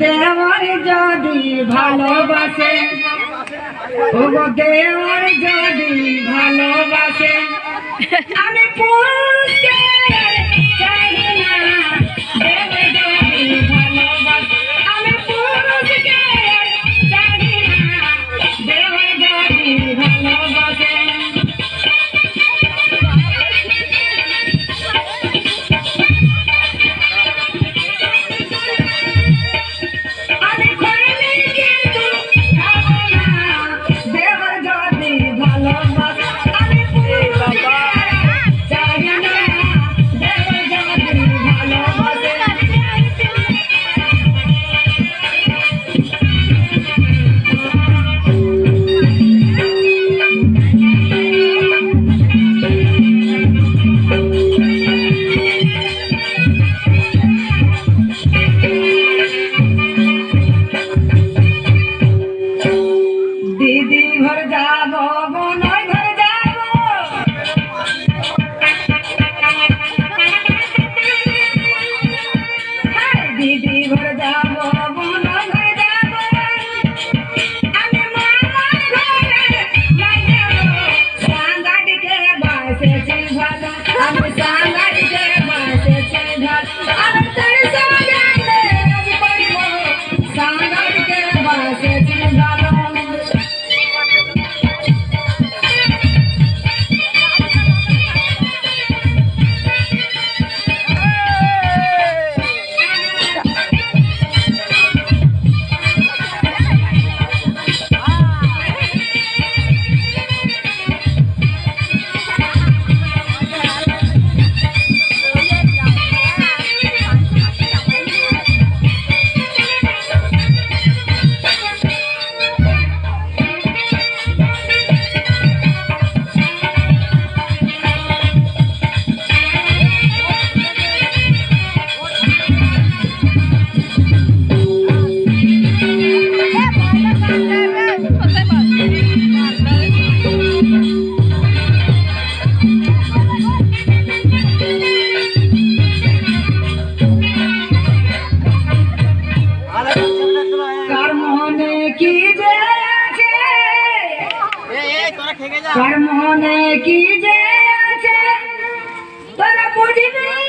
দেওয়ার যদি ভালোবাসে ওগো দেওয়ার যদি ভালোবাসে আমি পুরুষকে দিদি ঘর যাব। বোনই ঘর যাব হায় দিদি ঘর যাব বোনই ঘর যাব আমি মামার કર્મોને કી જય છે પર મુજબે